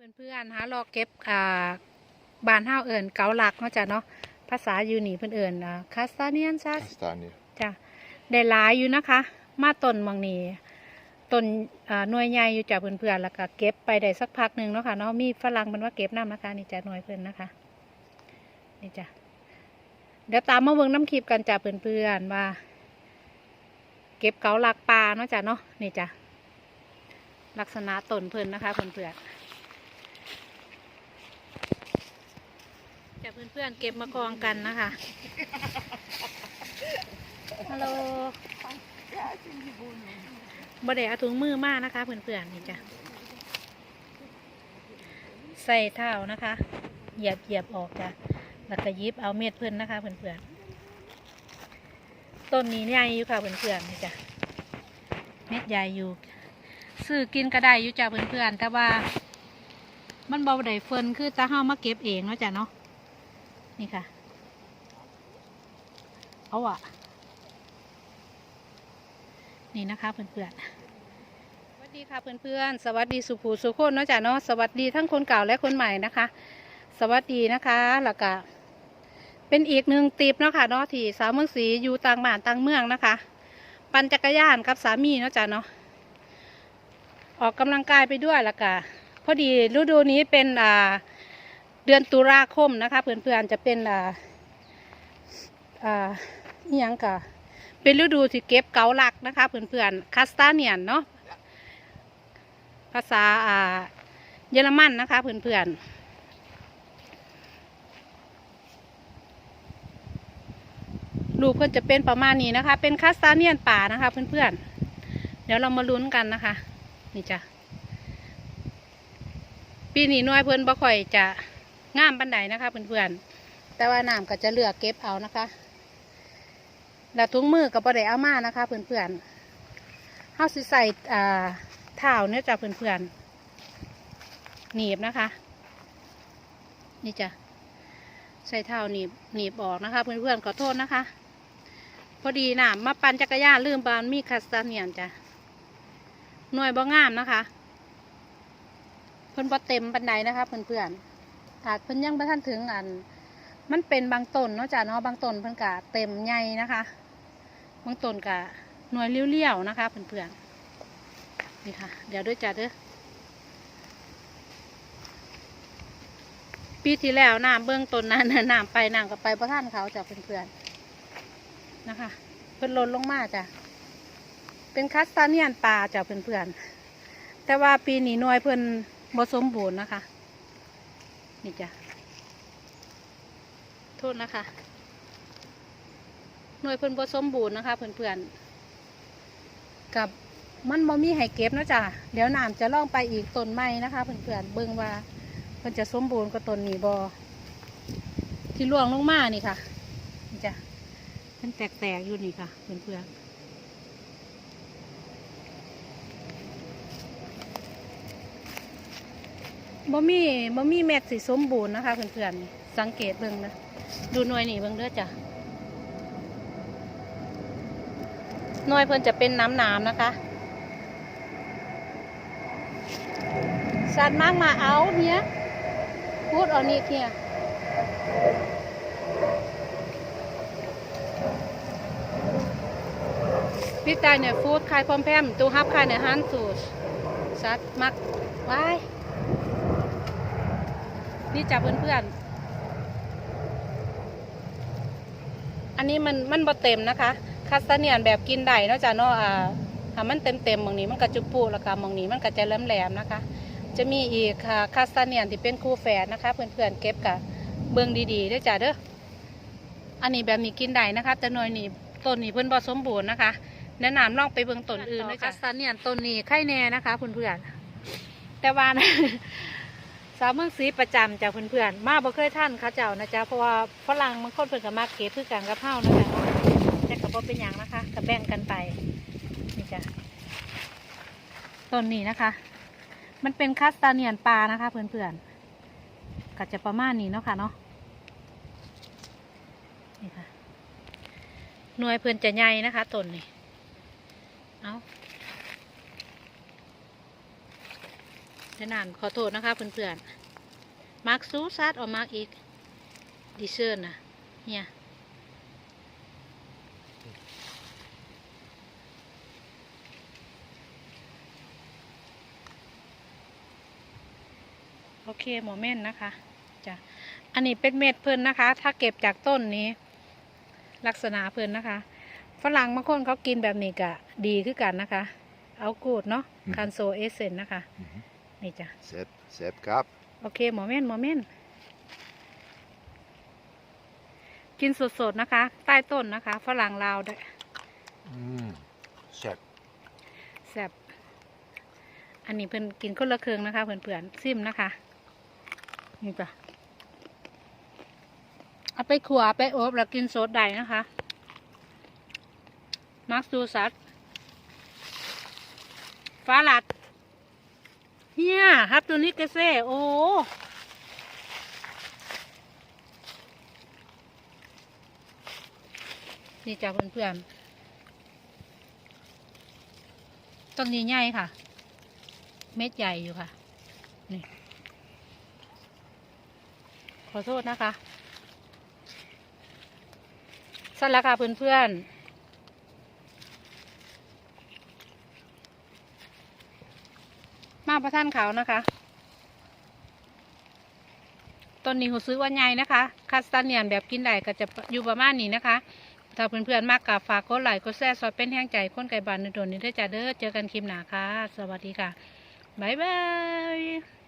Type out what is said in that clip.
เพื่อนๆหาลอกเก็บอ่าบานห้าวเอิญเกาหลักเนาะจ้ะเนาะภาษาอยู่นี่เพื่อนเอิญอ่าคาสตาเนียนซัส Kastanje. จ้ะได้หลายอยู่นะคะ มาต้นบางนี้ต้นอ่าหน่วยใหญ่อยู่จ้ะเพื่อนๆแล้วก็เก็บไปได้สักพักหนึ่งเนาะค่ะเนาะมีฝรั่งมันว่าเก็บน้ำนะคะ นี่จ้ะหน่วยเพื่อนนะคะ นี่จ้ะเดี๋ยวตามมาเบิ่งน้ำคลิปกันจ้ะเพื่อนๆว่า เก็บเกาหลักปลาเนาะจ้ะเนาะนี่จ้ะลักษณะต้นเพื่อนนะคะเพื่อนๆ จะเพื่อนๆเก็บมากองกันนะคะฮัลโหลบ่ได้เอาถุงมือมากนะคะ เพื่อนๆนี่จ้ะใส่เท้านะคะ เหยียบเหยียบออกจ้ะแล้วก็ยิบเอาเม็ดเพื่อนนะคะ เพื่อนๆต้นนี้ใหญ่อยู่ค่ะเพื่อนๆนี่จ้ะเม็ดใหญ่อยู่ซื้อกินก็ได้อยู่จ้ะเพื่อนๆแต่ว่ามันบ่ได้เฟินคือจะเฮามาเก็บเองเนาะจ้ะเนาะ นี่ค่ะ เอาอะนี่นะคะเพื่อนๆ สวัสดีค่ะเพื่อนๆ สวัสดีสุภูสุโคนเนาะจ้ะเนาะ สวัสดีทั้งคนเก่าและคนใหม่นะคะ สวัสดีนะคะแล้วก็เป็นอีกหนึ่งตีบเนาะค่ะเนาะที่สาวเมืองศรีอยู่ต่างบ้านต่างเมืองนะคะ ปั่นจักรยานกับสามีเนาะจ้ะเนาะ ออกกำลังกายไปด้วยแล้วก็พอดีฤดูนี้เป็นอ่า เดือนตุลาคมนะคะ เพื่อนๆจะเป็นอ่าอ่าอิหยังกะเป็นฤดูที่เก็บเกาลักนะคะเพื่อนๆคาสตาเนียนเนาะภาษาอ่าเยอรมันนะคะเพื่อนๆลูกเพื่อนจะเป็นประมาณนี้นะคะ เป็นคาสตาเนียนป่านะคะ เพื่อนๆ เดี๋ยวเรามาลุ้นกันนะคะ นี่จ้ะ ปีนี้น้อยเพื่อนบ่ค่อยจะ งามบันไดนะคะเพื่อนๆแต่ว่าน้ำก็จะเลือกเก็บเอานะคะแล้วถุงมือกับประเดเอามานะคะเพื่อนๆเฮาสิใส่อ่าเท้าเนี่ยจ้ะเพื่อนๆหนีบนะคะ นี่จ้ะใส่เท้าหนีบหนีบออกนะคะเพื่อนๆขอโทษนะคะ พอดีน้ำมาปั่นจักรยานลืมบานมีคาสตาเนียนจ้ะหน่วยบ่งามนะคะเพิ่อนบ่เต็มบันไดนะคะเพื่อนๆ อาจเพิ่นยังบ่ทันถึงอัน มันเป็นบางต้นเนาะจ้ะเนาะบางต้นเพิ่นกะเต็มใหญ่นะคะ บางต้นกะหน่วยเลี้ยวๆนะคะเพื่อนๆนี่ค่ะ เดี๋ยวด้วยจ้ะเด้อปีที่แล้วน้ำเบื้องต้นนั้นน้ำไปน้ำก็ไปพระท่านเขาจ้ะเพื่อนๆนะคะ เพิ่นลดลงมาจ้ะเป็นคัสตาเนียนปลาจ้ะเพื่อนๆแต่ว่าปีนี้หน่วยเพิ่นบ่สมบูรณ์นะคะ นี่จ้ะ โทษนะคะ หน่วยเพิ่นบสมบูรณ์นะคะเพื่อนๆ กับมันบ่มีให้เก็บนะจ้ะ เดี๋ยวน้ำจะล่องไปอีกต้นไม้นะคะเพื่อนๆ เบิ่งว่าเพิ่นจะสมบูรณ์กับต้นนี้บ่ที่ล่วงลงมานี่ค่ะนี่จ้ะมันแตกๆอยู่นี่ค่ะเพื่อนๆ บ่มีบ่มีเม็ดสีสมบูรณ์นะคะเพื่อนๆสังเกตเบิ่งนะดูหน่วยนี่เบิ่งเด้อจ้ะหน่วยเพิ่นจะเป็นน้ำน้ำนะคะสัตว์มากมาเอาเนี่ยพูดเอานี่เนี่ยพี่ตายเนี่ยฟูดขายพร้อมแพมตูฮับขายในฮันสูสสัตว์มักไว้ นี่จ้ะเพื่อนๆ อันนี้มันมันบ่เต็มนะคะคาสตาเนียนแบบกินได้เนาะจ้ะเนาะอ่าถ้ามันเต็มเต็มๆหมองนี้มันก็จุปูแล้วก็หมองนี้มันก็จะแหลมแหลมๆนะคะ จะมีอีกค่ะคาสตาเนียนที่เป็นคู่แฝดนะคะ เพื่อนๆเก็บกับเบิ่งดีๆเด้วยจ้ะเด้อ อันนี้แบบนี้กินได้นะคะแต่หน่วยนี้ต้นนี้เพิ่นบ่สมบูรณ์นะคะแนะนำลองไปเบิ่งต้นอื่นด้วยจ้ะคาสตาเนียนต้นนี้ไข่แน่นะคะเพื่อนๆแต่ว่านะ สาวเมืองศรีประจำจากเพื่อนๆ มาบ่เคยท่านเขาเจ้านะจ๊ะ เพราะว่าฝรั่งบางคนเพิ่อนก็มาเก็บคือกันกับเฮานะจ๊ะแต่ก็บ่เป็นหยังนะคะก็แบ่งกันไป นี่จ้ะ ต้นนี้นะคะ มันเป็นคาสตาเนียนปลานะคะ เพื่อนๆ ก็จะประมาณนี้เนาะค่ะเนาะ นี่ค่ะ หน่วยเพื่อนจะใหญ่นะคะต้นนี้ เอา ฉะนั้นขอโทษนะคะเพื่อนๆมาร์กซูซัดออกมาอีกดิเซอร์นะเนี่ยโอเคโมเมนต์นะคะจ้ะอันนี้เป็นเม็ดเพิ่นนะคะ ถ้าเก็บจากต้นนี้ ลักษณะเพิ่นนะคะฝรั่งบางคนเขากินแบบนี้ก็ดีคือกันนะคะ เอากูดเนาะอืมคันโซเอเซนนะคะ นี่จ้ะเสร็จเสร็จครับ โอเคหมอเม่นหมอเม่น กินสดๆนะคะ ใต้ต้นนะคะฝรั่งลาวด้วยอืมเสร็จแซ่บอันนี้เพิ่นกินคนละเครื่องนะคะเพื่อนๆซิมนะคะ นี่จ้ะเอาไปขัวไปอบแล้วกินสดได้นะคะมักซูซัดฟ้าหลัด เฮียฮับตัวนี้เกเซโอ้นี่จ้ะเพื่อนๆต้นนี้ใหญ่ค่ะ เม็ดใหญ่อยู่ค่ะ นี่ ขอโทษนะคะสั้นแล้วค่ะเพื่อนๆ มาประท่านเขานะคะต้นนี้หูซื้อว่าใหญ่นะคะคัสตาเนียนแบบกินได้ก็จะอยู่ประมาณนี้นะคะ ถ้าเพื่อนๆมากกับฝากกดไลค์กดแชร์ซอยเป็นแห้งใจคนไก่บานในโดนนี้ได้จ้าเด้อเจอกันคลิปหน้าค่ะ สวัสดีค่ะ บ๊ายบาย